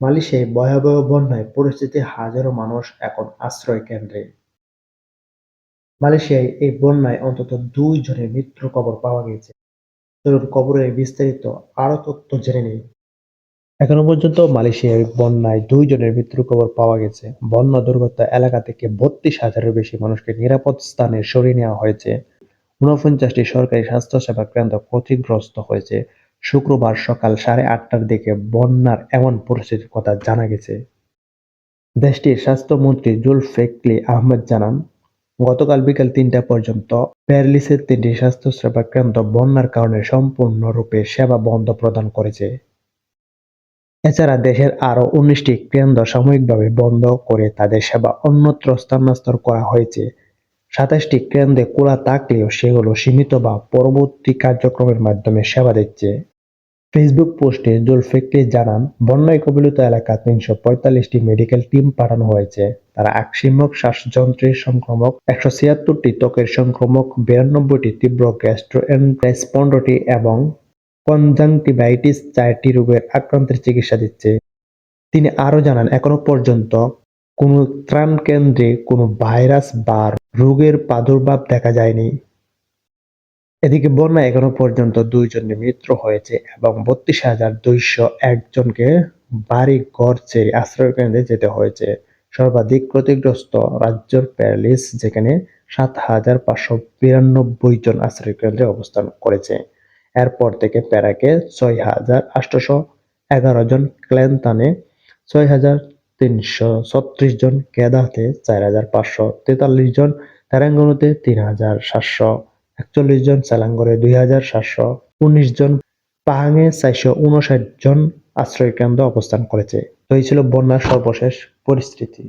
মালয়েশিয়ায় ভয়াবহ বন্যায় পরিস্থিতি হাজারো মানুষ এখন আশ্রয় কেন্দ্রে মালয়েশিয়ায় এই বন্যায় অন্তত দুই জনের মৃত্যুর খবর পাওয়া গেছে চলুন খবরের বিস্তারিত আরও তথ্য জেনে নেই এখনও পর্যন্ত মালয়েশিয়ায় বন্যায় দুই জনের মৃত্যুর খবর পাওয়া গেছে। বন্যা দুর্গত এলাকা থেকে বত্রিশ হাজারের বেশি মানুষকে নিরাপদ স্থানে সরিয়ে নেওয়া হয়েছে। ঊনপঞ্চাশটি সরকারি স্বাস্থ্যসেবা কেন্দ্র ক্ষতিগ্রস্ত হয়েছে। শুক্রবার সকাল সাড়ে আটটার দিকে বন্যার এমন পরিস্থিতির কথা জানা গেছে। দেশটির স্বাস্থ্যমন্ত্রী জুলফিকলি আহমেদ জানান, গতকাল বিকেল তিনটা পর্যন্ত প্যারিসের তিনটি স্বাস্থ্যসেবা কেন্দ্র বন্যার কারণে সম্পূর্ণরূপে সেবা বন্ধ প্রদান করেছে। এছাড়া দেশের আরও উনিশটি কেন্দ্র সাময়িকভাবে বন্ধ করে তাদের সেবা অন্যত্র স্থানান্তর করা হয়েছে। সাতাশটি কেন্দ্রে খোলা থাকলেও সেগুলো সীমিত বা পরবর্তী কার্যক্রমের মাধ্যমে সেবা দিচ্ছে। ফেসবুক পোস্টে জুলফিকরি জানান, বন্যায় কবলিত এলাকা তিনশো পঁয়তাল্লিশটি মেডিকেল টিম পাঠানো হয়েছে। তারা আকস্মিক শ্বাসযন্ত্রের সংক্রমক, একশো ছিয়াত্তরটি ত্বকের সংক্রমক, বিরানব্বইটি তীব্র গ্যাস্ট্রোএন্টারাইটিস পনেরোটি এবং কনজাংটিভাইটিস চারটি রোগের আক্রান্তের চিকিৎসা দিচ্ছে। তিনি আরও জানান এখনও পর্যন্ত কোনো ত্রাণ কেন্দ্রে কোনো ভাইরাস বা রোগের প্রাদুর্ভাব দেখা যায়নি। এদিকে বন্যায় এখনও পর্যন্ত দুইজনের মৃত্যু হয়েছে এবং বত্রিশ হাজার দুইশো একজনকে বাড়ি ঘর ছেড়ে আশ্রয়কেন্দ্রে যেতে হয়েছে। সর্বাধিক ক্ষতিগ্রস্ত রাজ্যের প্যারিস, যেখানে সাত হাজার পাঁচশো বিরানব্বই জন আশ্রয়কেন্দ্রে অবস্থান করেছে। এরপর থেকে প্যারাকে ছয় হাজার আটশোশো এগারো জন ক্লেন্তানে, ছয় হাজার তিনশো ছত্রিশ জন কেদাতে চার হাজার পাঁচশো তেতাল্লিশ জন তেরাঙ্গনুতে, তিন হাজার সাতশো একচল্লিশ জন সেলাঙ্গরে দুই হাজার সাতশো উনিশ জন পাহাঙে চারশো উনষাট জন আশ্রয় কেন্দ্র অবস্থান করেছে। তো এই ছিল বন্যার সর্বশেষ পরিস্থিতি।